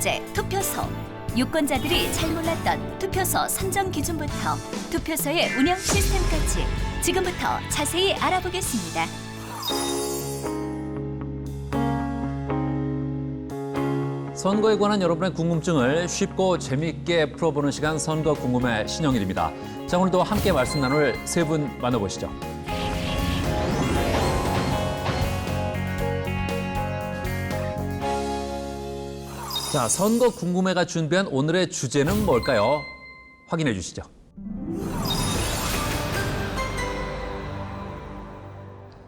주제 투표소. 유권자들이 잘 몰랐던 투표소 선정 기준부터 투표소의 운영 시스템까지 지금부터 자세히 알아보겠습니다. 선거에 관한 여러분의 궁금증을 쉽고 재미있게 풀어보는 시간 선거 궁금해 신영일입니다. 자 오늘도 함께 말씀 나눌 세 분 만나보시죠. 자 선거 궁금해가 준비한 오늘의 주제는 뭘까요? 확인해 주시죠.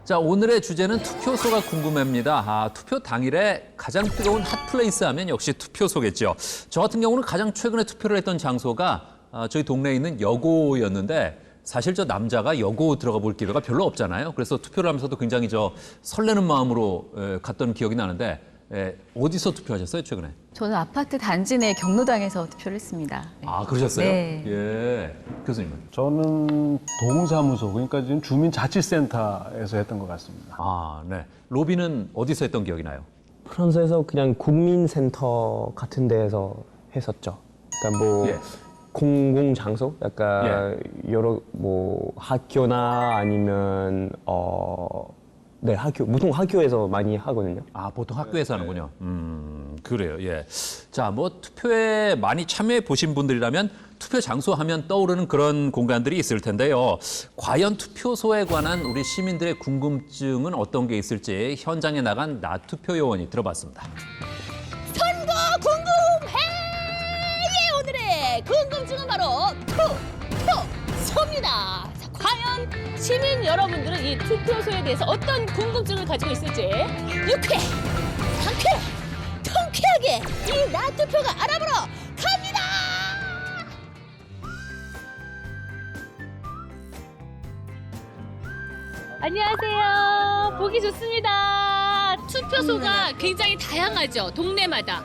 자, 오늘의 주제는 투표소가 궁금합니다. 아, 투표 당일에 가장 뜨거운 핫플레이스 하면 역시 투표소겠죠. 저 같은 경우는 가장 최근에 투표를 했던 장소가 아, 저희 동네에 있는 여고였는데 사실 저 남자가 여고 들어가 볼 기회가 별로 없잖아요. 그래서 투표를 하면서도 굉장히 저 설레는 마음으로 에, 갔던 기억이 나는데 에, 어디서 투표하셨어요, 최근에? 저는 아파트 단지 내 경로당에서 투표를 했습니다. 네. 아, 그러셨어요? 네. 예. 교수님은? 저는 동사무소 그러니까 지금 주민자치센터에서 했던 것 같습니다. 아, 네. 로비는 어디서 했던 기억이 나요? 프랑스에서 그냥 국민센터 같은 데에서 했었죠. 그러니까 뭐 예. 공공 장소, 약간 여러 뭐 학교나 아니면 어, 네 학교, 보통 학교에서 많이 하거든요. 아, 보통 학교에서 하는군요. 음, 그래요. 예. 자, 뭐 투표에 많이 참여해 보신 분들이라면 투표 장소 하면 떠오르는 그런 공간들이 있을 텐데요. 과연 투표소에 관한 우리 시민들의 궁금증은 어떤 게 있을지 현장에 나간 나 투표 요원이 들어봤습니다. 선거 궁금해! 예, 오늘의 궁금증은 바로 투표소입니다. 자, 과연 시민 여러분들은 이 투표소에 대해서 어떤 궁금증을 가지고 있을지 유쾌, 상쾌, 통 쾌하게 이 나 투표가 알아보러 갑니다! 안녕하세요. 보기 좋습니다. 투표소가 굉장히 다양하죠. 동네마다.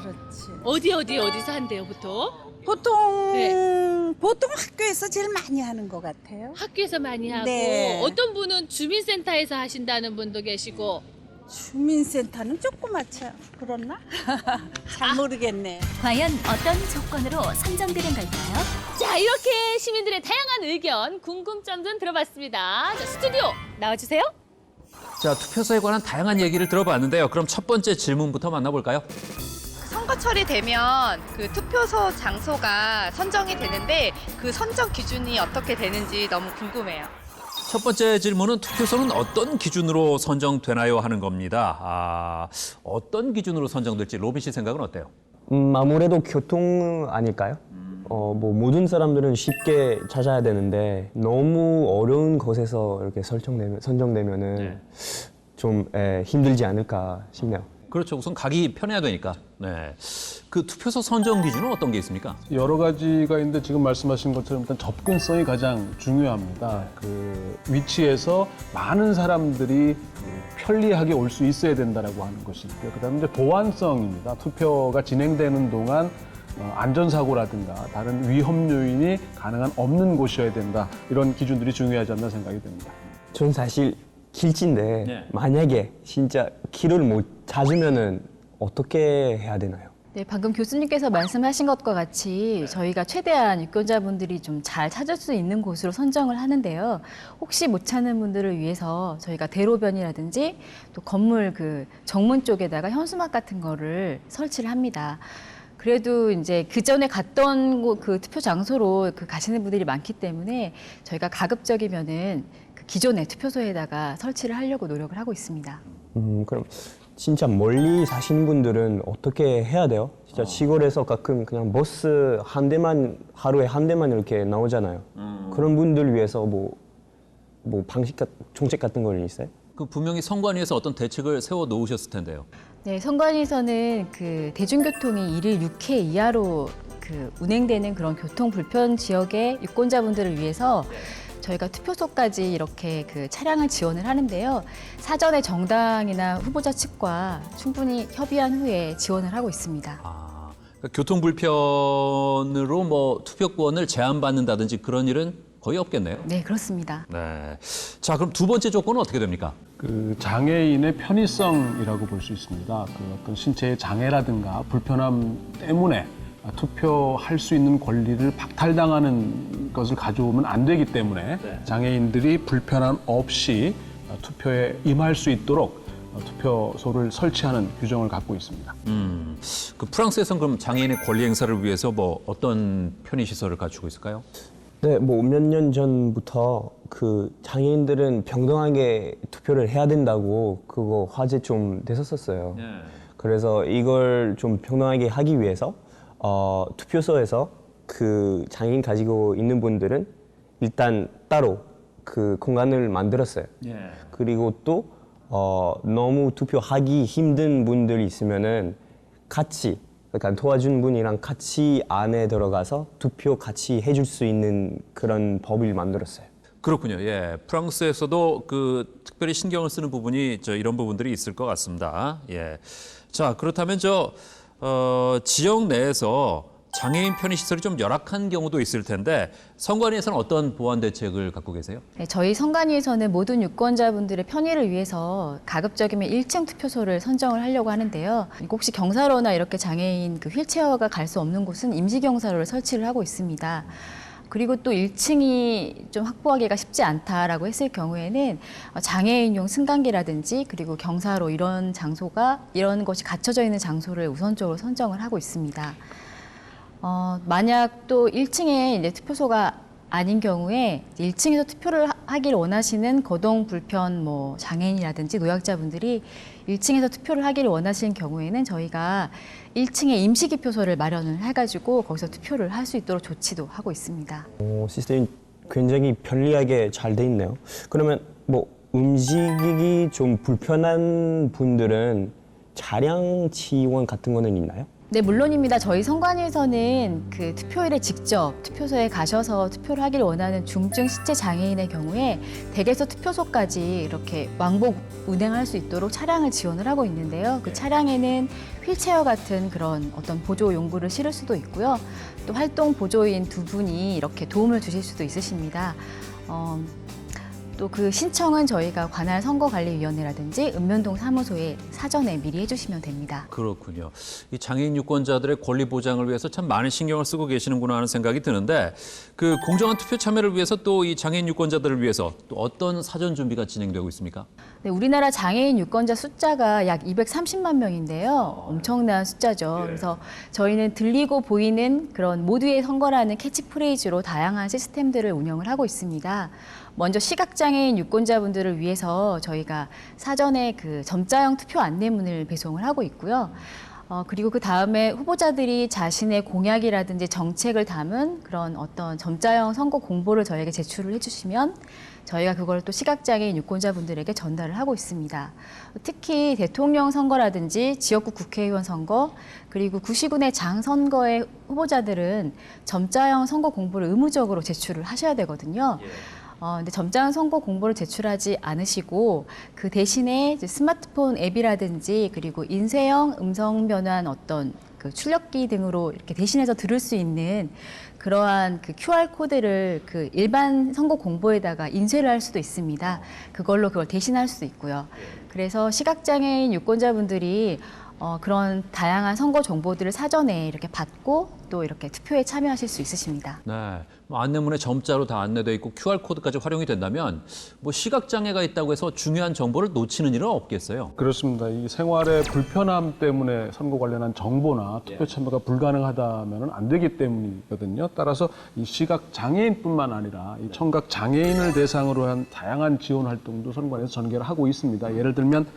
어디 어디 어디서 한대요, 보통? 보통 네. 보통 학교에서 제일 많이 하는 것 같아요. 학교에서 많이 하고 네. 어떤 분은 주민센터에서 하신다는 분도 계시고 주민센터는 조그맣죠. 그렇나? 잘 모르겠네. 과연 어떤 조건으로 선정되는 걸까요? 자 이렇게 시민들의 다양한 의견 궁금점 좀 들어봤습니다 자 스튜디오 나와주세요 자, 투표소에 관한 다양한 얘기를 들어봤는데요. 그럼 첫 번째 질문부터 만나볼까요? 선거철이 되면 그 투표소 장소가 선정이 되는데 그 선정 기준이 어떻게 되는지 너무 궁금해요. 첫 번째 질문은 투표소는 어떤 기준으로 선정되나요 하는 겁니다. 아, 어떤 기준으로 선정될지 로빈 씨 생각은 어때요? 음, 아무래도 교통 아닐까요? 어, 뭐 모든 사람들은 쉽게 찾아야 되는데 너무 어려운 곳에서 이렇게 설정되면 선정되면은 네. 좀 에, 힘들지 않을까 싶네요. 그렇죠. 우선 가기 편해야 되니까. 네. 그 투표소 선정 기준은 어떤 게 있습니까? 여러 가지가 있는데 지금 말씀하신 것처럼 일단 접근성이 가장 중요합니다. 그 위치에서 많은 사람들이 편리하게 올 수 있어야 된다라고 하는 것이 있고요. 그다음에 이제 보안성입니다. 투표가 진행되는 동안 어, 안전사고라든가 다른 위험 요인이 가능한 없는 곳이어야 된다. 이런 기준들이 중요하지 않나 생각이 듭니다. 전 사실 길진데 네. 만약에 진짜 길을 못 찾으면은 어떻게 해야 되나요? 네, 방금 교수님께서 말씀하신 것과 같이 저희가 최대한 유권자분들이 좀 잘 찾을 수 있는 곳으로 선정을 하는데요. 혹시 못 찾는 분들을 위해서 저희가 대로변이라든지 또 건물 그 정문 쪽에다가 현수막 같은 거를 설치를 합니다. 그래도 이제 그 전에 갔던 곳, 그 투표 장소로 그 가시는 분들이 많기 때문에 저희가 가급적이면은 그 기존의 투표소에다가 설치를 하려고 노력을 하고 있습니다. 음, 그럼 진짜 멀리 사시는 분들은 어떻게 해야 돼요? 진짜 시골에서 가끔 그냥 버스 한 대만 하루에 한 대만 이렇게 나오잖아요. 그런 분들 위해서 뭐, 뭐 방식, 같- 정책 같은 거 있어요? 그 분명히 선관위에서 어떤 대책을 세워 놓으셨을 텐데요. 네, 선관위에서는 그 대중교통이 일일 6회 이하로 그 운행되는 그런 교통 불편 지역의 유권자분들을 위해서 저희가 투표소까지 이렇게 그 차량을 지원을 하는데요. 사전에 정당이나 후보자 측과 충분히 협의한 후에 지원을 하고 있습니다. 아, 그러니까 교통 불편으로 뭐 투표권을 제한받는다든지 그런 일은 거의 없겠네요. 네, 그렇습니다. 네. 자, 그럼 두 번째 조건은 어떻게 됩니까? 그 장애인의 편의성이라고 볼 수 있습니다. 그 어떤 신체의 장애라든가 불편함 때문에 투표할 수 있는 권리를 박탈당하는 것을 가져오면 안 되기 때문에 장애인들이 불편함 없이 투표에 임할 수 있도록 투표소를 설치하는 규정을 갖고 있습니다. 음, 그 프랑스에서는 그럼 장애인의 권리 행사를 위해서 뭐 어떤 편의 시설을 갖추고 있을까요? 네, 뭐 몇 년 전부터 그 장애인들은 평등하게 투표를 해야 된다고 그거 화제 좀 됐었었어요. 그래서 이걸 좀 평등하게 하기 위해서 어, 투표소에서 그 장애인 가지고 있는 분들은 일단 따로 그 공간을 만들었어요. 그리고 또 어, 너무 투표하기 힘든 분들이 있으면은 같이 그러니까 도와준 분이랑 같이 안에 들어가서 투표 같이 해줄 수 있는 그런 법을 만들었어요. 그렇군요. 예, 프랑스에서도 그 특별히 신경을 쓰는 부분이 저 이런 부분들이 있을 것 같습니다. 예, 자 그렇다면 저 어, 지역 내에서 장애인 편의 시설이 좀 열악한 경우도 있을 텐데 선관위에서는 어떤 보완 대책을 갖고 계세요? 네, 저희 선관위에서는 모든 유권자분들의 편의를 위해서 가급적이면 1층 투표소를 선정을 하려고 하는데요. 혹시 경사로나 이렇게 장애인 그 휠체어가 갈 수 없는 곳은 임시 경사로를 설치를 하고 있습니다. 그리고 또 1층이 좀 확보하기가 쉽지 않다라고 했을 경우에는 어, 장애인용 승강기라든지 그리고 경사로 이런 장소가 이런 것이 갖춰져 있는 장소를 우선적으로 선정을 하고 있습니다. 어, 만약 또 1층에 이제 투표소가 아닌 경우에 1층에서 투표를 하- 하길 원하시는 거동 불편 뭐 장애인이라든지 노약자분들이 1층에서 투표를 하기를 원하시는 경우에는 저희가 1층에 임시기표소를 마련을 해가지고 거기서 투표를 할 수 있도록 조치도 하고 있습니다. 오, 시스템이 굉장히 편리하게 잘 돼 있네요. 그러면 뭐 움직이기 좀 불편한 분들은 차량 지원 같은 거는 있나요? 네, 물론입니다. 저희 선관위에서는 그 투표일에 직접 투표소에 가셔서 투표를 하기를 원하는 중증 시체 장애인의 경우에 댁에서 투표소까지 이렇게 왕복 운행할 수 있도록 차량을 지원을 하고 있는데요. 그 차량에는 휠체어 같은 그런 어떤 보조 용구를 실을 수도 있고요. 또 활동 보조인 두 분이 이렇게 도움을 주실 수도 있으십니다. 어, 또 그 신청은 저희가 관할 선거관리위원회라든지 읍면동 사무소에 사전에 미리 해주시면 됩니다. 그렇군요. 이 장애인 유권자들의 권리 보장을 위해서 참 많은 신경을 쓰고 계시는구나 하는 생각이 드는데 그 공정한 투표 참여를 위해서 또 이 장애인 유권자들을 위해서 또 어떤 사전 준비가 진행되고 있습니까? 네, 우리나라 장애인 유권자 숫자가 약 230만 명인데요. 엄청난 숫자죠. 그래서 저희는 들리고 보이는 그런 모두의 선거라는 캐치프레이즈로 다양한 시스템들을 운영을 하고 있습니다. 먼저 시각장애인 유권자분들을 위해서 저희가 사전에 그 점자형 투표 안내문을 배송을 하고 있고요. 어, 그리고 그 다음에 후보자들이 자신의 공약이라든지 정책을 담은 그런 어떤 점자형 선거 공보를 저희에게 제출을 해주시면 저희가 그걸 또 시각장애인 유권자분들에게 전달을 하고 있습니다. 특히 대통령 선거라든지 지역구 국회의원 선거 그리고 구시군의 장 선거의 후보자들은 점자형 선거 공보를 의무적으로 제출을 하셔야 되거든요. 어, 근데 점자형 선거 공보를 제출하지 않으시고 그 대신에 이제 스마트폰 앱이라든지 그리고 인쇄형 음성 변환 어떤 그 출력기 등으로 이렇게 대신해서 들을 수 있는 그러한 그 QR 코드를 그 일반 선거 공보에다가 인쇄를 할 수도 있습니다. 그걸로 그걸 대신할 수도 있고요. 그래서 시각장애인 유권자분들이 어, 그런 다양한 선거 정보들을 사전에 이렇게 받고 또 이렇게 투표에 참여하실 수 있으십니다. 네. 뭐 안내문에 점자로 다 안내돼 있고 QR 코드까지 활용이 된다면 뭐 시각 장애가 있다고 해서 중요한 정보를 놓치는 일은 없겠어요. 그렇습니다. 이 생활의 불편함 때문에 선거 관련한 정보나 투표 참여가 불가능하다면 안 되기 때문이거든요. 따라서 이 시각 장애인뿐만 아니라 이 청각 장애인을 대상으로 한 다양한 지원 활동도 선관위에서 전개를 하고 있습니다. 예를 들면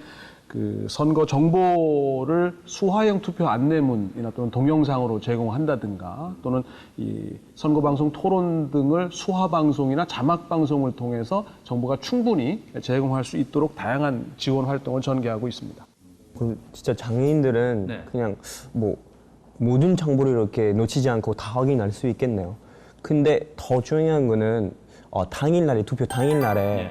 그 선거 정보를 수화형 투표 안내문이나 또는 동영상으로 제공한다든가 또는 이 선거 방송 토론 등을 수화 방송이나 자막 방송을 통해서 정보가 충분히 제공할 수 있도록 다양한 지원 활동을 전개하고 있습니다. 그럼 진짜 장애인들은 네. 그냥 뭐 모든 정보를 이렇게 놓치지 않고 다 확인할 수 있겠네요. 근데 더 중요한 거는 어, 당일날에 투표 당일날에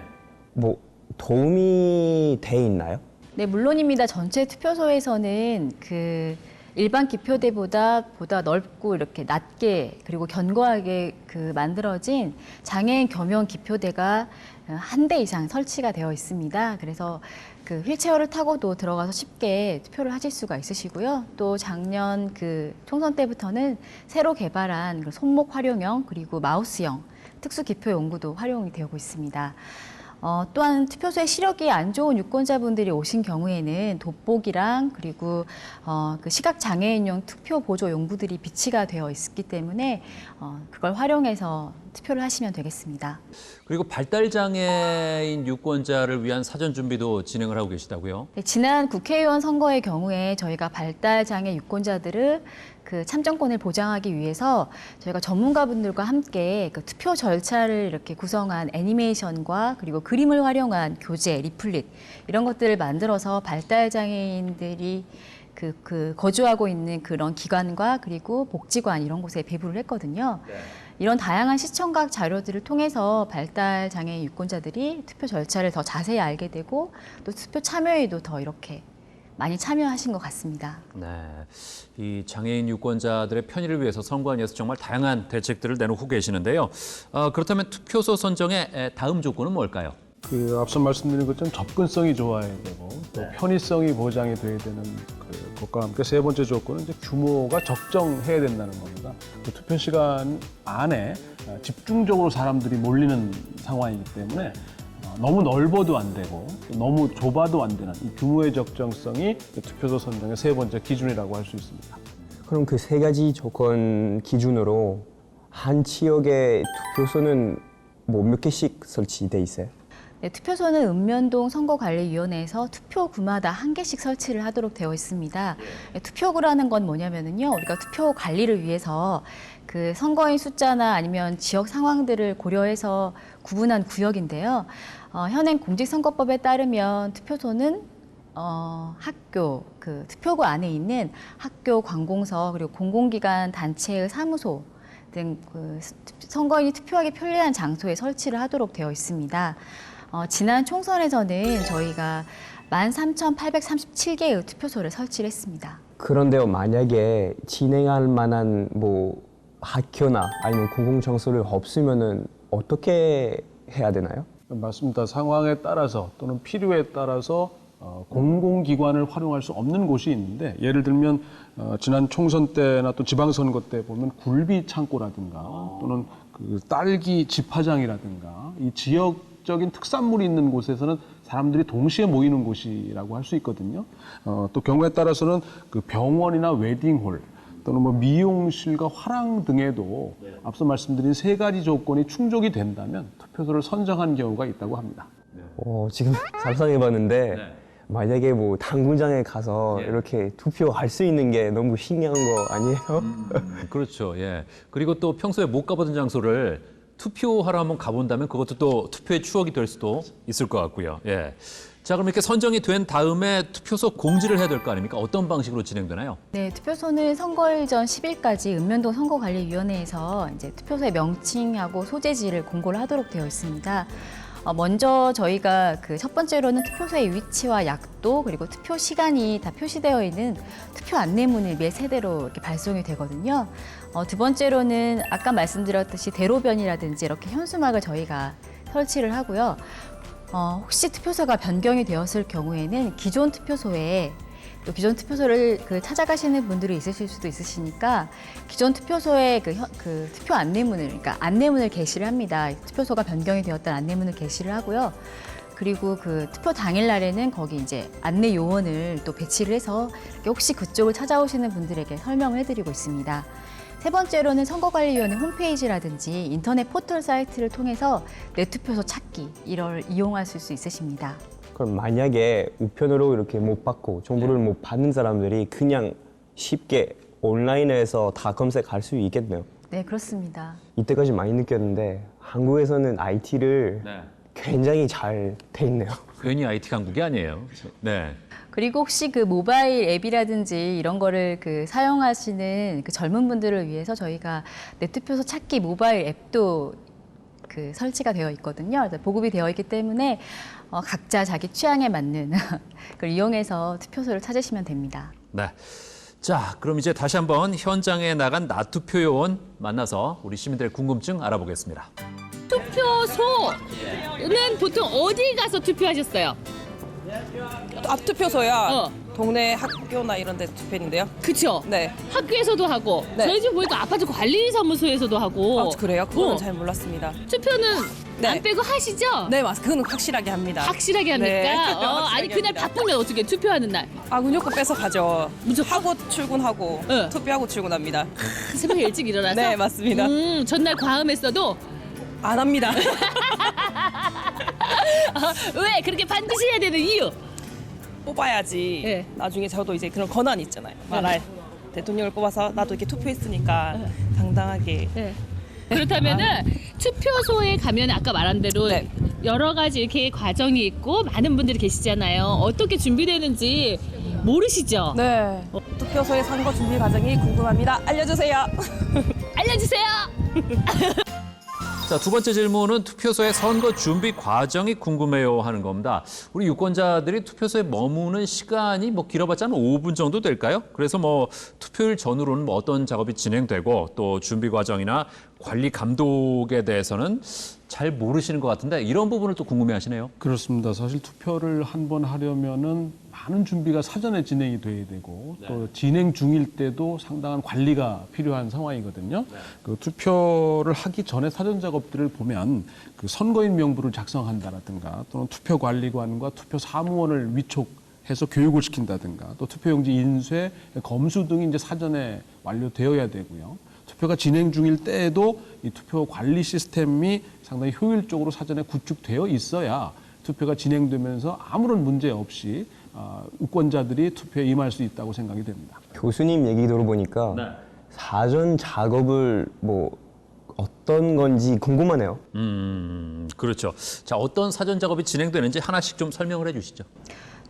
뭐 도움이 돼 있나요? 네, 물론입니다. 전체 투표소에서는 그 일반 기표대보다 보다 넓고 이렇게 낮게 그리고 견고하게 그 만들어진 장애인 겸용 기표대가 한 대 이상 설치가 되어 있습니다. 그래서 그 휠체어를 타고도 들어가서 쉽게 투표를 하실 수가 있으시고요. 또 작년 그 총선 때부터는 새로 개발한 그 손목 활용형 그리고 마우스형 특수 기표 용구도 활용이 되고 있습니다. 어, 또한 투표소에 시력이 안 좋은 유권자분들이 오신 경우에는 돋보기랑 그리고 어, 그 시각 장애인용 투표 보조 용구들이 비치가 되어 있기 때문에 어, 그걸 활용해서 투표를 하시면 되겠습니다. 그리고 발달 장애인 유권자를 위한 사전 준비도 진행을 하고 계시다고요? 네, 지난 국회의원 선거의 경우에 저희가 발달 장애 유권자들을 그 참정권을 보장하기 위해서 저희가 전문가분들과 함께 그 투표 절차를 이렇게 구성한 애니메이션과 그리고 그림을 활용한 교재, 리플릿 이런 것들을 만들어서 발달 장애인들이 그, 그 거주하고 있는 그런 기관과 그리고 복지관 이런 곳에 배부를 했거든요. 이런 다양한 시청각 자료들을 통해서 발달 장애 유권자들이 투표 절차를 더 자세히 알게 되고 또 투표 참여에도 더 이렇게 많이 참여하신 것 같습니다. 네, 이 장애인 유권자들의 편의를 위해서 선관위에서 정말 다양한 대책들을 내놓고 계시는데요. 어, 그렇다면 투표소 선정의 에, 다음 조건은 뭘까요? 그 앞서 말씀드린 것처럼 접근성이 좋아야 되고 또 편의성이 보장이 돼야 되는 그 것과 함께 세 번째 조건은 이제 규모가 적정해야 된다는 겁니다. 그 투표 시간 안에 어, 집중적으로 사람들이 몰리는 상황이기 때문에 어, 너무 넓어도 안 되고 또 너무 좁아도 안 되는 이 규모의 적정성이 그 투표소 선정의 세 번째 기준이라고 할 수 있습니다. 그럼 그 세 가지 조건 기준으로 한 지역의 투표소는 뭐 몇 개씩 설치돼 있어요? 네, 투표소는 읍면동 선거관리위원회에서 투표구마다 한 개씩 설치를 하도록 되어 있습니다. 네, 투표구라는 건 뭐냐면은요, 우리가 투표 관리를 위해서 그 선거인 숫자나 아니면 지역 상황들을 고려해서 구분한 구역인데요. 어, 현행 공직선거법에 따르면 투표소는 어, 학교, 그 투표구 안에 있는 학교, 관공서, 그리고 공공기관 단체의 사무소 등그 선거인이 투표하기 편리한 장소에 설치를 하도록 되어 있습니다. 어, 지난 총선에서는 저희가 13,837개의 투표소를 설치를 했습니다. 그런데요, 만약에 진행할 만한 뭐 학교나 아니면 공공장소를 없으면은 어떻게 해야 되나요? 맞습니다. 상황에 따라서 또는 필요에 따라서 어, 공공기관을 활용할 수 없는 곳이 있는데 예를 들면 어, 지난 총선 때나 또 지방선거 때 보면 굴비 창고라든가 또는 그 딸기 집화장이라든가 이 지역 적인 특산물이 있는 곳에서는 사람들이 동시에 모이는 곳이라고 할 수 있거든요. 어, 또 경우에 따라서는 그 병원이나 웨딩홀 또는 뭐 미용실과 화랑 등에도 앞서 말씀드린 세 가지 조건이 충족이 된다면 투표소를 선정한 경우가 있다고 합니다. 어, 지금 상상해봤는데 만약에 뭐 당구장에 가서 이렇게 투표할 수 있는 게 너무 신기한 거 아니에요? 음, 그렇죠. 예. 그리고 또 평소에 못 가보던 장소를 투표하러 한번 가본다면 그것도 또 투표의 추억이 될 수도 있을 것 같고요. 예. 자, 그럼 이렇게 선정이 된 다음에 투표소 공지를 해야 될 거 아닙니까? 어떤 방식으로 진행되나요? 네, 투표소는 선거일 전 10일까지 읍면동 선거관리위원회에서 이제 투표소의 명칭하고 소재지를 공고를 하도록 되어 있습니다. 어, 먼저 저희가 그 첫 번째로는 투표소의 위치와 약도 그리고 투표 시간이 다 표시되어 있는 투표 안내문을 매 세대로 이렇게 발송이 되거든요. 어, 두 번째로는 아까 말씀드렸듯이 대로변이라든지 이렇게 현수막을 저희가 설치를 하고요. 어, 혹시 투표소가 변경이 되었을 경우에는 기존 투표소에 또 기존 투표소를 그 찾아가시는 분들이 있으실 수도 있으시니까 기존 투표소에 그, 현- 그 투표 안내문을 그러니까 안내문을 게시를 합니다. 투표소가 변경이 되었다는 안내문을 게시를 하고요. 그리고 그 투표 당일 날에는 거기 이제 안내 요원을 또 배치를 해서 혹시 그쪽을 찾아오시는 분들에게 설명을 해드리고 있습니다. 세 번째로는 선거관리위원회 홈페이지라든지 인터넷 포털 사이트를 통해서 내 투표소 찾기 이걸 이용하실 수 있으십니다. 그럼 만약에 우편으로 이렇게 못 받고 정보를 못 받는 사람들이 그냥 쉽게 온라인에서 다 검색할 수 있겠네요. 네, 그렇습니다. 이때까지 많이 느꼈는데 한국에서는 IT를 네. 굉장히 잘 돼 있네요. 괜히 IT 강국이 아니에요. 네. 그리고 혹시 그 모바일 앱이라든지 이런 거를 그 사용하시는 그 젊은 분들을 위해서 저희가 네트표소 찾기 모바일 앱도 그 설치가 되어 있거든요. 그래서 보급이 되어 있기 때문에 어, 각자 자기 취향에 맞는 그걸 이용해서 투표소를 찾으시면 됩니다. 네. 자, 그럼 이제 다시 한번 현장에 나간 나투표 요원 만나서 우리 시민들의 궁금증 알아보겠습니다. 투표소는 보통 어디 가서 투표하셨어요? 앞투표소야 어. 동네 학교나 이런 데 투표인데요. 그쵸? 네. 학교에서도 하고 네. 저희 집 보니까 아파트 관리사무소에서도 하고 아, 그래요? 그거는 어. 잘 몰랐습니다. 투표는 네. 안 빼고 하시죠? 네, 맞. 그건 확실하게 합니다. 확실하게 합니까? 네, 어, 확실하게 아니 그날 합니다. 바쁘면 어떻게 투표하는 날 아, 무조건 뺏어 가죠. 무조건? 하고 출근하고 네. 투표하고 출근합니다. 그 새벽에 일찍 일어나서 네, 맞습니다. 음, 전날 과음했어도 안 합니다. 왜 그렇게 반드시 해야 되는 이유? 뽑아야지. 네. 나중에 저도 이제 그런 권한이 있잖아요. 말할 대통령을 뽑아서 나도 이렇게 투표했으니까 당당하게 네. 그렇다면은 투표소에 가면 아까 말한 대로 네. 여러 가지 이렇게 과정이 있고 많은 분들이 계시잖아요. 어떻게 준비되는지 모르시죠? 네. 투표소의 선거 준비 과정이 궁금합니다. 알려주세요. 알려주세요. 자, 두 번째 질문은 투표소의 선거 준비 과정이 궁금해요 하는 겁니다. 우리 유권자들이 투표소에 머무는 시간이 뭐 길어봤자 한 5분 정도 될까요? 그래서 뭐 투표일 전후로는 뭐 어떤 작업이 진행되고 또 준비 과정이나 관리 감독에 대해서는 잘 모르시는 것 같은데 이런 부분을 또 궁금해 하시네요. 그렇습니다. 사실 투표를 한 번 하려면은 많은 준비가 사전에 진행이 돼야 되고 또 진행 중일 때도 상당한 관리가 필요한 상황이거든요. 그 투표를 하기 전에 사전 작업들을 보면 그 선거인 명부를 작성한다라든가 또는 투표 관리관과 투표 사무원을 위촉 해서 교육을 시킨다든가 또 투표용지 인쇄, 검수 등이 이제 사전에 완료되어야 되고요. 투표가 진행 중일 때에도 이 투표 관리 시스템이 상당히 효율적으로 사전에 구축되어 있어야 투표가 진행되면서 아무런 문제 없이 아, 유권자들이 투표에 임할 수 있다고 생각이 됩니다. 교수님 얘기 들어보니까 사전 작업을 뭐 어떤 건지 궁금하네요. 음, 그렇죠. 자, 어떤 사전 작업이 진행되는지 하나씩 좀 설명을 해 주시죠.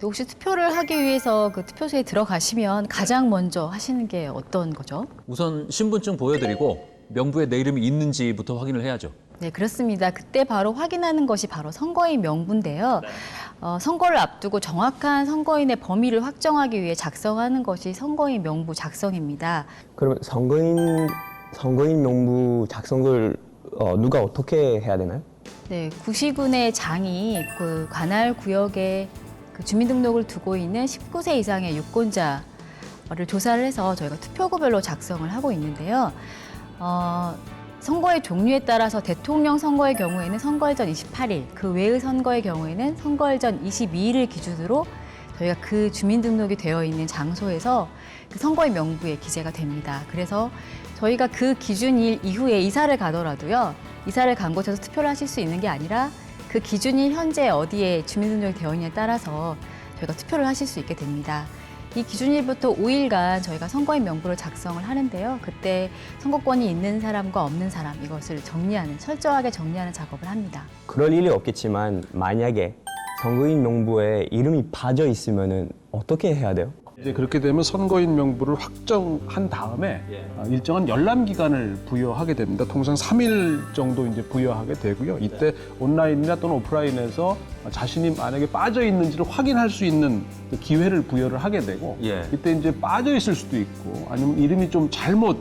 혹시 투표를 하기 위해서 그 투표소에 들어가시면 가장 먼저 하시는 게 어떤 거죠? 우선 신분증 보여드리고 명부에 내 이름이 있는지부터 확인을 해야죠. 네, 그렇습니다. 그때 바로 확인하는 것이 바로 선거인 명부인데요. 어, 선거를 앞두고 정확한 선거인의 범위를 확정하기 위해 작성하는 것이 선거인 명부 작성입니다. 그러면 선거인 선거인 명부 작성을 어, 누가 어떻게 해야 되나요? 네, 구시군의 장이 그 관할 구역에 그 주민등록을 두고 있는 19세 이상의 유권자를 조사를 해서 저희가 투표구별로 작성을 하고 있는데요. 어, 선거의 종류에 따라서 대통령 선거의 경우에는 선거일 전 28일, 그 외의 선거의 경우에는 선거일 전 22일을 기준으로 저희가 그 주민등록이 되어 있는 장소에서 그 선거인 명부에 기재가 됩니다. 그래서 저희가 그 기준일 이후에 이사를 가더라도요, 이사를 간 곳에서 투표를 하실 수 있는 게 아니라 그 기준일 현재 어디에 주민등록이 되어 있냐에 따라서 저희가 투표를 하실 수 있게 됩니다. 이 기준일부터 5일간 저희가 선거인 명부를 작성을 하는데요. 그때 선거권이 있는 사람과 없는 사람 이것을 정리하는 철저하게 정리하는 작업을 합니다. 그럴 일이 없겠지만 만약에 선거인 명부에 이름이 빠져 있으면은 어떻게 해야 돼요? 이제 그렇게 되면 선거인 명부를 확정한 다음에 아, 일정한 열람 기간을 부여하게 됩니다. 통상 3일 정도 이제 부여하게 되고요. 이때 온라인이나 또는 오프라인에서 자신이 만약에 빠져 있는지를 확인할 수 있는 그 기회를 부여를 하게 되고 예. 이때 이제 빠져 있을 수도 있고 아니면 이름이 좀 잘못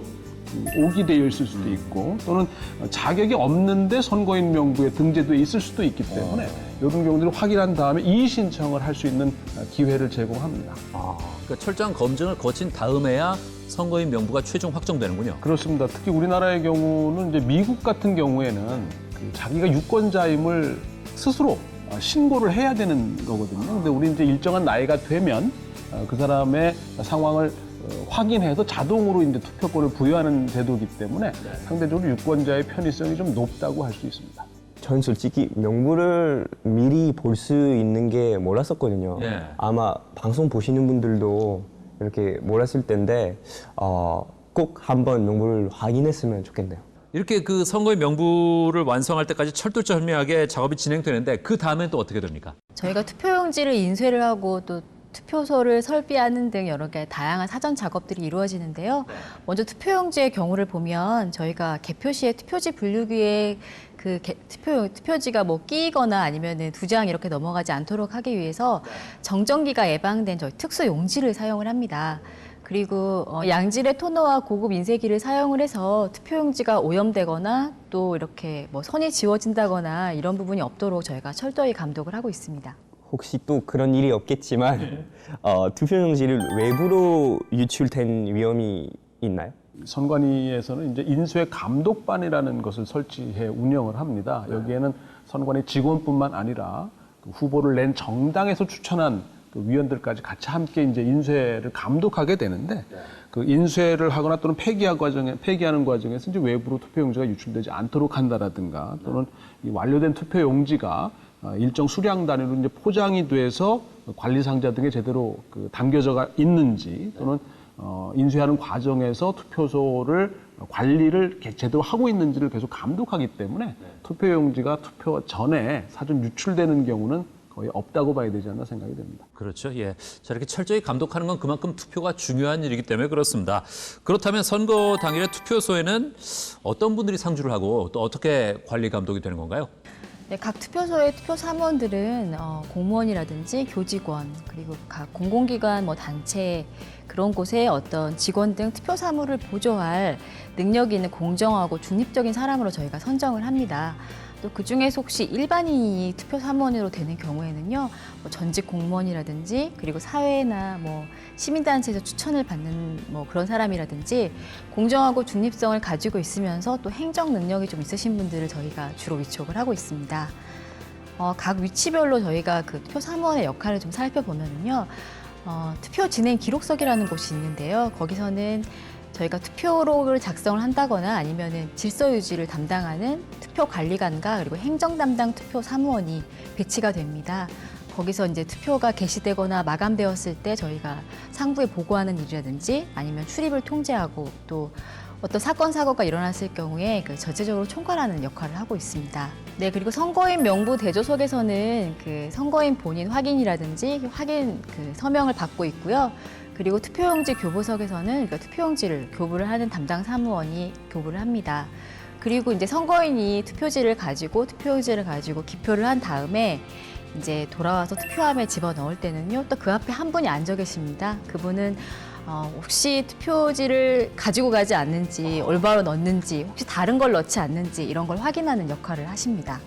오기되어 있을 수도 있고 또는 자격이 없는데 선거인 명부에 등재돼 있을 수도 있기 때문에 이런 경우들을 확인한 다음에 이의 신청을 할 수 있는 기회를 제공합니다. 그러니까 철저한 검증을 거친 다음에야 선거인 명부가 최종 확정되는군요. 그렇습니다. 특히 우리나라의 경우는 이제 미국 같은 경우에는 그 자기가 유권자임을 스스로 어, 신고를 해야 되는 거거든요. 근데 우리 이제 일정한 나이가 되면 어, 그 사람의 상황을 어, 확인해서 자동으로 이제 투표권을 부여하는 제도이기 때문에 상대적으로 유권자의 편의성이 좀 높다고 할 수 있습니다. 전 솔직히 명부를 미리 볼 수 있는 게 몰랐었거든요. 예. 아마 방송 보시는 분들도 이렇게 몰랐을 텐데 어, 꼭 한번 명부를 확인했으면 좋겠네요. 이렇게 그 선거인 명부를 완성할 때까지 철두철미하게 작업이 진행되는데 그 다음엔 또 어떻게 됩니까? 저희가 투표용지를 인쇄를 하고 또 투표소를 설비하는 등 여러 개 다양한 사전 작업들이 이루어지는데요. 먼저 투표용지의 경우를 보면 저희가 개표 시에 투표지 분류기에 그 개- 투표, 투표지가 뭐 끼거나 아니면 두장 이렇게 넘어가지 않도록 하기 위해서 정전기가 예방된 저희 특수 용지를 사용을 합니다. 그리고 어, 양질의 토너와 고급 인쇄기를 사용을 해서 투표용지가 오염되거나 또 이렇게 뭐 선이 지워진다거나 이런 부분이 없도록 저희가 철저히 감독을 하고 있습니다. 혹시 또 그런 일이 없겠지만 어, 투표용지를 외부로 유출된 위험이 있나요? 선관위에서는 이제 인쇄 감독반이라는 것을 설치해 운영을 합니다. 여기에는 선관위 직원뿐만 아니라 그 후보를 낸 정당에서 추천한 그 위원들까지 같이 함께 이제 인쇄를 감독하게 되는데 그 인쇄를 하거나 또는 폐기하 과정에 폐기하는 과정에서 이제 외부로 투표용지가 유출되지 않도록 한다라든가 또는 이 완료된 투표용지가 어, 일정 수량 단위로 이제 포장이 돼서 관리 상자 등에 제대로 그 담겨져 있는지 또는 어, 인쇄하는 과정에서 투표소를 관리를 개- 제대로 하고 있는지를 계속 감독하기 때문에 투표용지가 투표 전에 사전 유출되는 경우는 거의 없다고 봐야 되지 않나 생각이 됩니다. 그렇죠. 예. 자, 이렇게 철저히 감독하는 건 그만큼 투표가 중요한 일이기 때문에 그렇습니다. 그렇다면 선거 당일에 투표소에는 어떤 분들이 상주를 하고 또 어떻게 관리 감독이 되는 건가요? 네, 각 투표소의 투표 사무원들은 어, 공무원이라든지 교직원 그리고 각 공공기관 뭐 단체 그런 곳에 어떤 직원 등 투표 사무를 보조할 능력이 있는 공정하고 중립적인 사람으로 저희가 선정을 합니다. 또 그중에서 혹시 일반인이 투표 사무원으로 되는 경우에는요, 뭐 전직 공무원이라든지 그리고 사회나 뭐 시민단체에서 추천을 받는 뭐 그런 사람이라든지 공정하고 중립성을 가지고 있으면서 또 행정 능력이 좀 있으신 분들을 저희가 주로 위촉을 하고 있습니다. 어, 각 위치별로 저희가 그 투표 사무원의 역할을 좀 살펴보면요. 어, 투표 진행 기록석이라는 곳이 있는데요. 거기서는 저희가 투표록을 작성을 한다거나 아니면은 질서 유지를 담당하는 투표 관리관과 그리고 행정 담당 투표 사무원이 배치가 됩니다. 거기서 이제 투표가 개시되거나 마감되었을 때 저희가 상부에 보고하는 일이라든지 아니면 출입을 통제하고 또 어떤 사건 사고가 일어났을 경우에 그 전체적으로 총괄하는 역할을 하고 있습니다. 네 그리고 선거인 명부 대조석에서는 그 선거인 본인 확인이라든지 확인 그 서명을 받고 있고요. 그리고 투표용지 교부석에서는 그러니까 투표용지를 교부를 하는 담당 사무원이 교부를 합니다. 그리고 이제 선거인이 투표지를 가지고 투표용지를 가지고 기표를 한 다음에 이제 돌아와서 투표함에 집어 넣을 때는요 또 그 앞에 한 분이 앉아 계십니다. 그분은 어, 혹시 투표지를 가지고 가지 않는지 올바로 넣는지 혹시 다른 걸 넣지 않는지 이런 걸 확인하는 역할을 하십니다.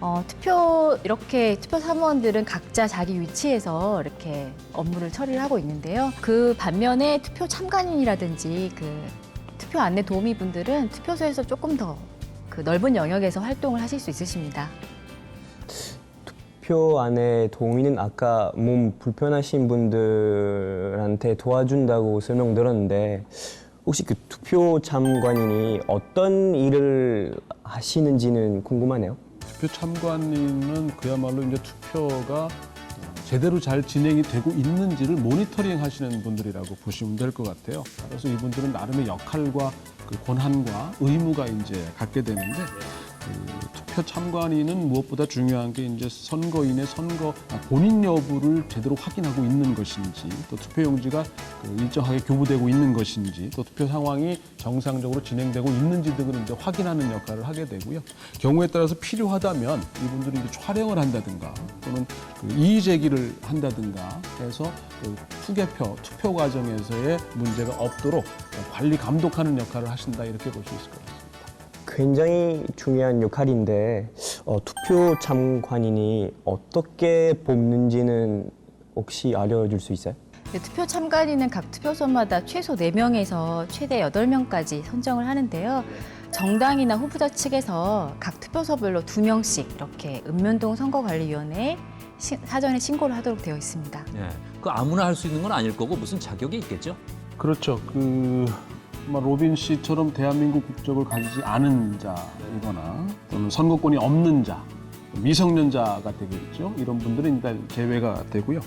어, 투표 이렇게 투표 사무원들은 각자 자기 위치에서 이렇게 업무를 처리를 하고 있는데요. 그 반면에 투표 참관인이라든지 그 투표 안내 도우미 분들은 투표소에서 조금 더 그 넓은 영역에서 활동을 하실 수 있으십니다. 투표 안에 동의는 아까 몸 불편하신 분들한테 도와준다고 설명 들었는데 혹시 그 투표 참관인이 어떤 일을 하시는지는 궁금하네요. 투표 참관인은 그야말로 이제 투표가 제대로 잘 진행이 되고 있는지를 모니터링 하시는 분들이라고 보시면 될 것 같아요. 그래서 이분들은 나름의 역할과 그 권한과 의무가 이제 갖게 되는데 그 투표 참관인은 무엇보다 중요한 게 이제 선거인의 선거 아, 본인 여부를 제대로 확인하고 있는 것인지 또 투표용지가 그 일정하게 교부되고 있는 것인지 또 투표 상황이 정상적으로 진행되고 있는지 등을 이제 확인하는 역할을 하게 되고요. 경우에 따라서 필요하다면 이분들이 이제 촬영을 한다든가 또는 그 이의 제기를 한다든가 해서 그 투개표 투표 과정에서의 문제가 없도록 관리 감독하는 역할을 하신다 이렇게 볼 수 있을 것 같습니다. 굉장히 중요한 역할인데 어, 투표 참관인이 어떻게 뽑는지는 혹시 알려줄 수 있어요? 네, 투표 참관인은 각 투표소마다 최소 네명에서 최대 여덟 명까지 선정을 하는데요. 정당이나 후보자 측에서 각 투표소별로 두명씩 이렇게 읍면동 선거관리위원회에 시- 사전에 신고를 하도록 되어 있습니다. 예. 그 아무나 할 수 있는 건 아닐 거고 무슨 자격이 있겠죠? 그렇죠. 그 로빈 씨처럼 대한민국 국적을 가지지 않은 자이거나 또는 선거권이 없는 자, 미성년자가 되겠죠. 이런 분들은 일단 제외가 되고요.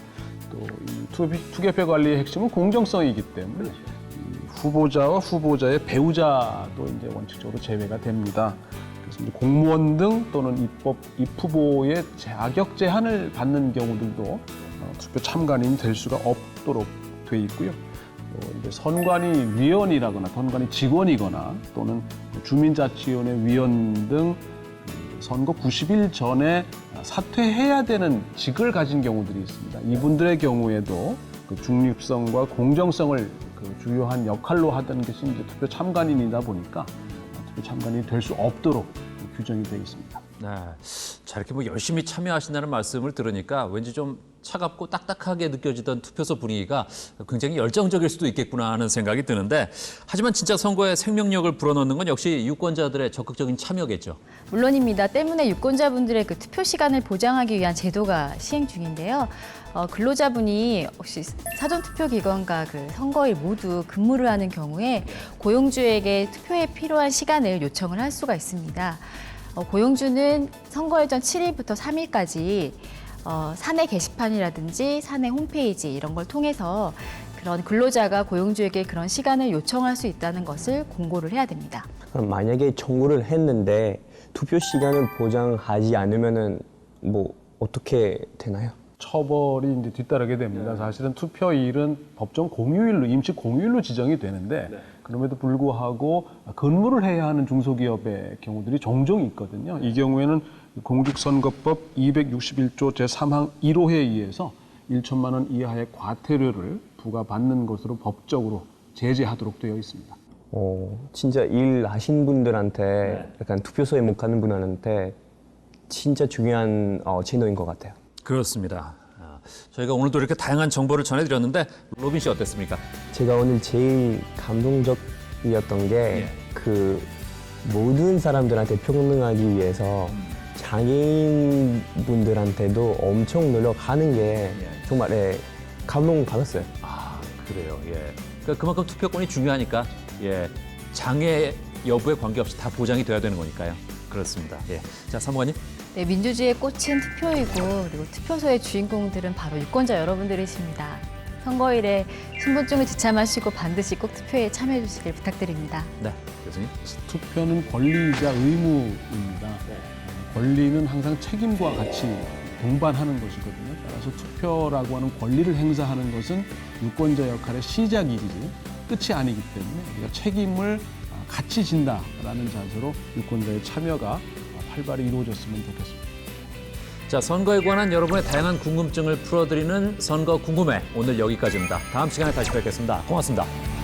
또이 투개표 관리의 핵심은 공정성이기 때문에 이 후보자와 후보자의 배우자도 이제 원칙적으로 제외가 됩니다. 그래서 공무원 등 또는 입법 입후보의 자격 제한을 받는 경우들도 어, 투표 참관인이 될 수가 없도록 돼 있고요. 또 이제 선관위 위원이라거나 선관위 직원이거나 또는 주민자치위원회 위원 등그 선거 90일 전에 사퇴해야 되는 직을 가진 경우들이 있습니다. 이분들의 경우에도 그 중립성과 공정성을 그 주요한 역할로 하던 것이 이제 투표 참관인이다 보니까 투표 참관인이 될 수 없도록 규정이 되어 있습니다. 네. 자, 이렇게 뭐 열심히 참여하신다는 말씀을 들으니까 왠지 좀 차갑고 딱딱하게 느껴지던 투표소 분위기가 굉장히 열정적일 수도 있겠구나 하는 생각이 드는데 하지만 진짜 선거에 생명력을 불어넣는 건 역시 유권자들의 적극적인 참여겠죠. 물론입니다. 때문에 유권자분들의 그 투표 시간을 보장하기 위한 제도가 시행 중인데요. 어, 근로자분이 혹시 사전 투표 기관과 그 선거일 모두 근무를 하는 경우에 고용주에게 투표에 필요한 시간을 요청을 할 수가 있습니다. 어, 고용주는 선거일 전 7일부터 3일까지 어, 사내 게시판이라든지 사내 홈페이지 이런 걸 통해서 그런 근로자가 고용주에게 그런 시간을 요청할 수 있다는 것을 공고를 해야 됩니다. 그럼 만약에 청구를 했는데 투표 시간을 보장하지 않으면은 뭐 어떻게 되나요? 처벌이 이제 뒤따르게 됩니다. 사실은 투표일은 법정 공휴일로 임시 공휴일로 지정이 되는데 그럼에도 불구하고 근무를 해야 하는 중소기업의 경우들이 종종 있거든요. 이 경우에는 공직선거법 261조 제3항 1호에 의해서 1천만 원 이하의 과태료를 부과받는 것으로 법적으로 제재하도록 되어 있습니다. 어, 진짜 일 하신 분들한테 약간 투표소에 못 가는 분들한테 진짜 중요한 어, 제도인 것 같아요. 그렇습니다. 아, 저희가 오늘도 이렇게 다양한 정보를 전해드렸는데 로빈 씨 어땠습니까? 제가 오늘 제일 감동적이었던 게 그 모든 사람들한테 평등하기 위해서 장애인 분들한테도 엄청 노력하는 게 정말 예, 감동 받았어요. 아 그래요. 예. 그러니까 그만큼 투표권이 중요하니까 예 장애 여부에 관계없이 다 보장이 돼야 되는 거니까요. 그렇습니다. 예. 자 사무관님. 네, 민주주의의 꽃은 투표이고 그리고 투표소의 주인공들은 바로 유권자 여러분들이십니다. 선거일에 신분증을 지참하시고 반드시 꼭 투표에 참여해 주시길 부탁드립니다. 네. 교수님. 투표는 권리이자 의무입니다. 권리는 항상 책임과 같이 동반하는 것이거든요. 따라서 투표라고 하는 권리를 행사하는 것은 유권자 역할의 시작이지 끝이 아니기 때문에 우리가 책임을 같이 진다라는 자세로 유권자의 참여가 활발히 이루어졌으면 좋겠습니다. 자 선거에 관한 여러분의 다양한 궁금증을 풀어드리는 선거 궁금해 오늘 여기까지입니다. 다음 시간에 다시 뵙겠습니다. 고맙습니다.